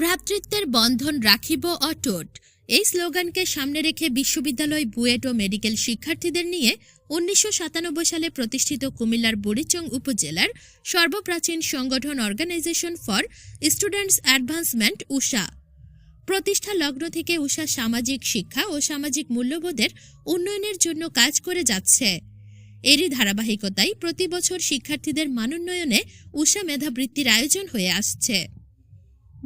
ভ্রাতৃত্বের বন্ধন রাখিব অটুট। এই স্লোগানকে সামনে রেখে বিশ্ববিদ্যালয় বুয়েট ও মেডিকেল শিক্ষার্থীদের নিয়ে উনিশশো সাতানব্বই সালে প্রতিষ্ঠিত কুমিল্লার বুড়িচং উপজেলার সর্বপ্রাচীন সংগঠন organisation for students advancement, Usha. প্রতিষ্ঠা লগ্ন থেকে উষা সামাজিক শিক্ষা ও সামাজিক মূল্যবোধের উন্নয়নের জন্য কাজ করে যাচ্ছে। এরই ধারাবাহিকতায় প্রতি বছর শিক্ষার্থীদের মানোন্নয়নে উষা মেধাবৃত্তির আয়োজন হয়ে আসছে।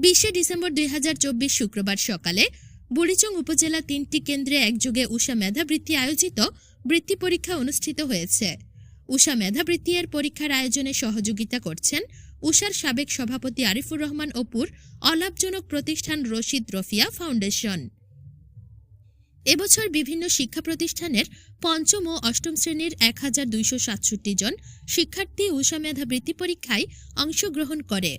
বিশে ডিসেম্বর দুই হাজার চব্বিশ শুক্রবার সকালে বুড়িচং উপজেলা তিনটি কেন্দ্রে একযোগে উষা মেধাবৃত্তি আয়োজিত বৃত্তি পরীক্ষা অনুষ্ঠিত হয়েছে। উষা মেধাবৃত্তি এর পরীক্ষার আয়োজনে সহযোগিতা করছেন উষার সাবেক সভাপতি আরিফুর রহমান অপুর অলাভজনক প্রতিষ্ঠান রশিদ রফিয়া ফাউন্ডেশন। এবছর বিভিন্ন শিক্ষা প্রতিষ্ঠানের পঞ্চম ও অষ্টম শ্রেণির এক হাজার দুইশো সাতষট্টি জন শিক্ষার্থী উষা মেধাবৃত্তি পরীক্ষায় অংশগ্রহণ করে।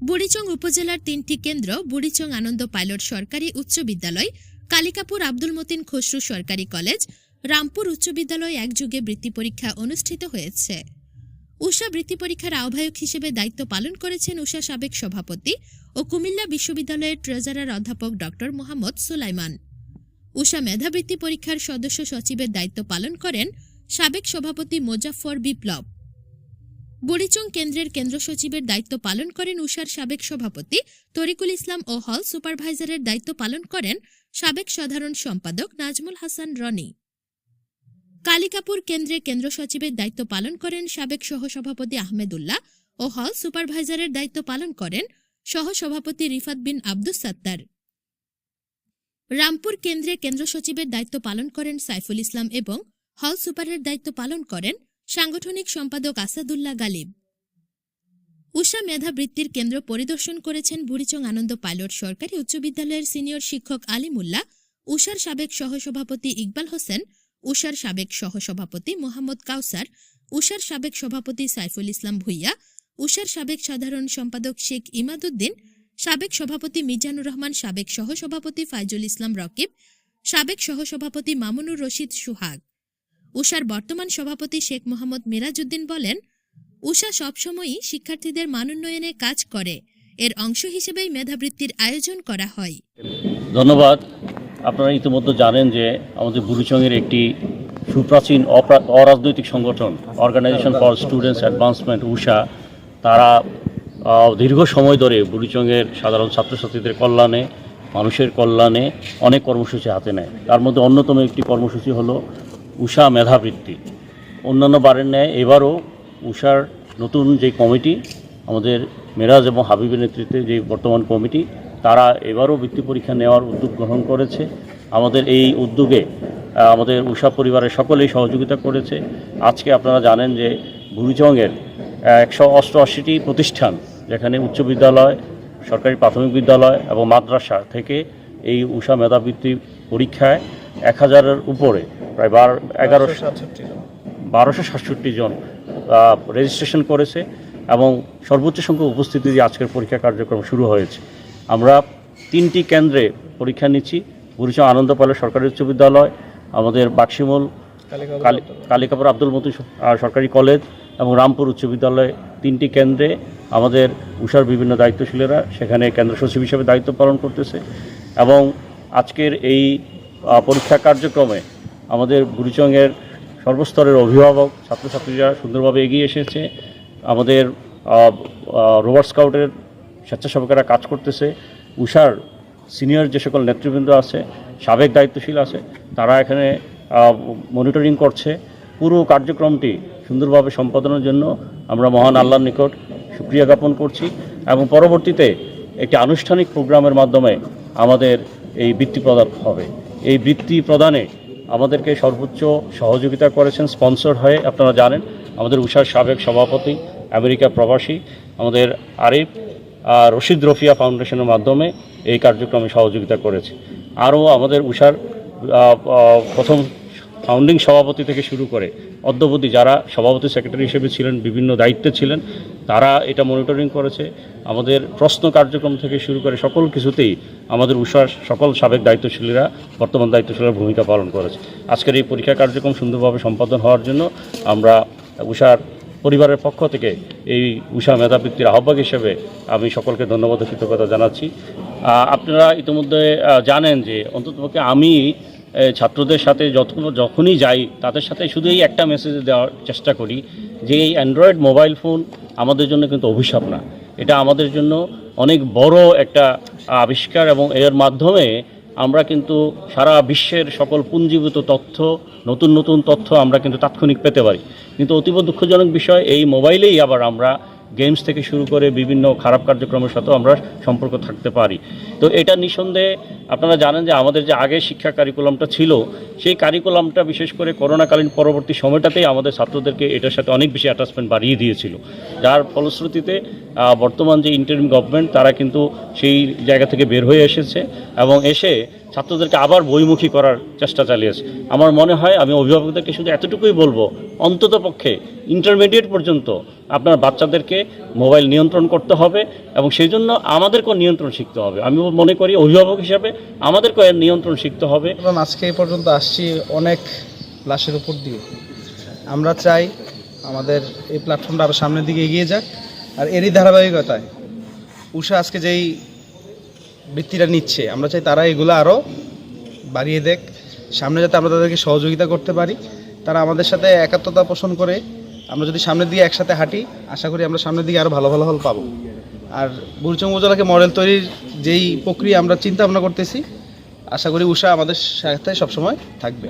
বুড়িচং উপজেলার তিনটি কেন্দ্র বুড়িচং আনন্দ পাইলট সরকারি উচ্চ বিদ্যালয়, কালিকাপুর আব্দুল মতিন খসরু সরকারি কলেজ, রামপুর উচ্চ বিদ্যালয় একযুগে বৃত্তি পরীক্ষা অনুষ্ঠিত হয়েছে। উষা বৃত্তি পরীক্ষার আহ্বায়ক হিসেবে দায়িত্ব পালন করেছেন উষা সাবেক সভাপতি ও কুমিল্লা বিশ্ববিদ্যালয়ের ট্রেজারার অধ্যাপক ডক্টর মোহাম্মদ সুলাইমান। উষা মেধাবৃত্তি পরীক্ষার সদস্য সচিবের দায়িত্ব পালন করেন সাবেক সভাপতি মোজাফফর বিপ্লব। বুড়িচং কেন্দ্রের কেন্দ্র সচিবের দায়িত্ব পালন করেন উষার সাবেক সভাপতি তরিকুল ইসলাম ও হল সুপারভাইজারের দায়িত্ব পালন করেন সাবেক সাধারণ সম্পাদক নাজমুল হাসান রনি। কালিকাপুর কেন্দ্রে কেন্দ্র সচিবের দায়িত্ব পালন করেন সাবেক সহসভাপতি আহমেদুল্লাহ ও হল সুপারভাইজারের দায়িত্ব পালন করেন সহসভাপতি রিফাত বিন আব্দুস সাত্তার। রামপুর কেন্দ্রে কেন্দ্র সচিবের দায়িত্ব পালন করেন সাইফুল ইসলাম এবং হল সুপারের দায়িত্ব পালন করেন সাংগঠনিক সম্পাদক আসাদুল্লাহ গালিব। উষা মেধাবৃত্তির কেন্দ্র পরিদর্শন করেছেন বুড়িচং আনন্দ পাইলট সরকারি উচ্চ বিদ্যালয়ের সিনিয়র শিক্ষক আলিমুল্লাহ, উষার সাবেক সহসভাপতি ইকবাল হোসেন, উষার সাবেক সহসভাপতি মোহাম্মদ কাউসার, উষার সাবেক সভাপতি সাইফুল ইসলাম ভুইয়া, উষার সাবেক সাধারণ সম্পাদক শেখ ইমাদুদ্দিন, সাবেক সভাপতি মিজানুর রহমান, সাবেক সহসভাপতি ফাইজুল ইসলাম রকিব, সাবেক সহসভাপতি মামুনুর রশিদ সুহাগ। উষার বর্তমান সভাপতি শেখ মোহাম্মদ মিরাজউদ্দিন বলেন, উষা সবসময়ই শিক্ষার্থীদের মানোন্নয়নে কাজ করে। এর অংশ হিসেবেই মেধাবৃত্তির আয়োজন করা হয়। ধন্যবাদ। আপনারা ইতিমধ্যে জানেন যে আমাদের বুড়িচংয়ের একটি সুপ্রাচীন অরাজনৈতিক সংগঠন organisation for students advancement Usha, তারা দীর্ঘ সময় ধরে বুড়িচংয়ের সাধারণ ছাত্রছাত্রীদের কল্যাণে, মানুষের কল্যাণে অনেক কর্মসূচি হাতে নেয়। তার মধ্যে অন্যতম একটি কর্মসূচি হলো উষা মেধাবৃত্তি। অন্যান্য বারের ন্যায় এবারও উষার নতুন যে কমিটি, আমাদের মেরাজ এবং হাবিবের নেতৃত্বে যে বর্তমান কমিটি, তারা এবারও বৃত্তি পরীক্ষা নেওয়ার উদ্যোগ গ্রহণ করেছে। আমাদের এই উদ্যোগে আমাদের উষা পরিবারের সকলেই সহযোগিতা করেছে। আজকে আপনারা জানেন যে বুড়িচংয়ের একশো অষ্টআশিটি প্রতিষ্ঠান, যেখানে উচ্চ বিদ্যালয়, সরকারি প্রাথমিক বিদ্যালয় এবং মাদ্রাসা থেকে এই উষা মেধাবৃত্তি পরীক্ষায় এক হাজারের উপরে প্রায় বার এগারোশো বারোশো সাতষট্টি জন। রেজিস্ট্রেশন করেছে এবং সর্বোচ্চ সংখ্যক উপস্থিতি দিয়ে আজকের পরীক্ষা কার্যক্রম শুরু হয়েছে। আমরা তিনটি কেন্দ্রে পরীক্ষা নিচ্ছি বুড়িচং আনন্দ পালের সরকারি উচ্চ বিদ্যালয় আমাদের বাক্সিমল কালিকাপুর আব্দুল মতি সরকারি কলেজ এবং রামপুর উচ্চ বিদ্যালয় তিনটি কেন্দ্রে আমাদের উষার বিভিন্ন দায়িত্বশীলেরা সেখানে কেন্দ্র সচিব হিসেবে দায়িত্ব পালন করতেছে। এবং আজকের এই পরীক্ষা কার্যক্রমে আমাদের বুড়িচংয়ের সর্বস্তরের অভিভাবক, ছাত্রছাত্রীরা সুন্দরভাবে এগিয়ে এসেছে। আমাদের রোভার স্কাউটের স্বেচ্ছাসেবকেরা কাজ করতেছে। উষার সিনিয়র যে সকল নেতৃবৃন্দ আছে, সাবেক দায়িত্বশীল আছে, তারা এখানে মনিটরিং করছে। পুরো কার্যক্রমটি সুন্দরভাবে সম্পাদনের জন্য আমরা মহান আল্লাহর নিকট সুক্রিয়া জ্ঞাপন করছি এবং পরবর্তীতে একটি আনুষ্ঠানিক প্রোগ্রামের মাধ্যমে আমাদের এই বৃত্তি প্রদান হবে। এই বৃত্তি প্রদানে আমাদেরকে সর্বোচ্চ সহযোগিতা করেছেন, স্পন্সর হয়ে আপনারা জানেন, আমাদের উষার সাবেক সভাপতি, আমেরিকা প্রবাসী, আমাদের আরিফ আর রশিদ রফিয়া ফাউন্ডেশনের মাধ্যমে এই কার্যক্রমে সহযোগিতা করেছে। আরও আমাদের উষার প্রথম ফাউন্ডিং সভাপতি থেকে শুরু করে অদ্যবধি যারা সভাপতি সেক্রেটারি হিসেবে ছিলেন, বিভিন্ন দায়িত্বে ছিলেন, তারা এটা মনিটরিং করেছে। আমাদের প্রশ্ন কার্যক্রম থেকে শুরু করে সকল কিছুতেই আমাদের উষার সকল সাবেক দায়িত্বশীলীরা, বর্তমান দায়িত্বশীলের ভূমিকা পালন করেছে। আজকের এই পরীক্ষা কার্যক্রম সুন্দরভাবে সম্পাদন হওয়ার জন্য আমরা উষার পরিবারের পক্ষ থেকে এই উষা মেধাবৃত্তির আহ্বায়ক হিসেবে আমি সকলকে ধন্যবাদ কৃতজ্ঞতা জানাচ্ছি। আপনারা ইতিমধ্যে জানেন যে অন্ততপক্ষে আমি ছাত্রদের সাথে যত যখনই যাই, তাদের সাথে শুধু এই একটা মেসেজ দেওয়ার চেষ্টা করি যে এই অ্যান্ড্রয়েড মোবাইল ফোন আমাদের জন্য কিন্তু অভিশাপ না। এটা আমাদের জন্য অনেক বড় একটা আবিষ্কার এবং এর মাধ্যমে আমরা কিন্তু সারা বিশ্বের সকল পুঞ্জীভূত তথ্য, নতুন নতুন তথ্য আমরা কিন্তু তাৎক্ষণিক পেতে পারি। কিন্তু অতীব দুঃখজনক বিষয়, এই মোবাইলেই আবার আমরা গেমস থেকে শুরু করে বিভিন্ন খারাপ কার্যক্রমের সাথেও আমরা সম্পর্ক থাকতে পারি। তো এটা নিঃসন্দেহে আপনারা জানেন যে আমাদের যে আগে শিক্ষা কারিকুলামটা ছিল, সেই কারিকুলামটা বিশেষ করে করোনাকালীন পরবর্তী সময়টাতেই আমাদের ছাত্রদেরকে এটার সাথে অনেক বেশি অ্যাটাচমেন্ট বাড়িয়ে দিয়েছিল। যার ফলশ্রুতিতে বর্তমান যে ইন্টারিম গভর্নমেন্ট তারা কিন্তু সেই জায়গা থেকে বের হয়ে এসেছে এবং এসে ছাত্রদেরকে আবার বইমুখী করার চেষ্টা চালিয়েছে। আমার মনে হয়, আমি অভিভাবকদেরকে শুধু এতটুকুই বলব অন্তত পক্ষে ইন্টারমিডিয়েট পর্যন্ত আপনার বাচ্চাদেরকে মোবাইল নিয়ন্ত্রণ করতে হবে এবং সেই জন্য আমাদেরকেও নিয়ন্ত্রণ শিখতে হবে। আমি মনে করি অভিভাবক হিসাবে আমাদেরকেও নিয়ন্ত্রণ শিখতে হবে। এবং আজকে এই পর্যন্ত আসছি অনেক লাশের উপর দিয়ে। আমরা চাই আমাদের এই প্ল্যাটফর্মটা আরও সামনের দিকে এগিয়ে যাক। আর এরই ধারাবাহিকতায় উষা আজকে যেই বৃত্তিটা নিচ্ছে, আমরা চাই তারা এগুলো আরও বাড়িয়ে দেখ। সামনে যাতে আমরা তাদেরকে সহযোগিতা করতে পারি, তারা আমাদের সাথে একাত্মতা পোষণ করে আমরা যদি সামনের দিকে একসাথে হাঁটি, আশা করি আমরা সামনের দিকে আরও ভালো ভালো হল পাবো। আর বুড়িচং উপজেলাকে মডেল তৈরির যেই প্রক্রিয়া আমরা চিন্তা ভাবনা করতেছি, আশা করি উষা আমাদের সাথে সবসময় থাকবে।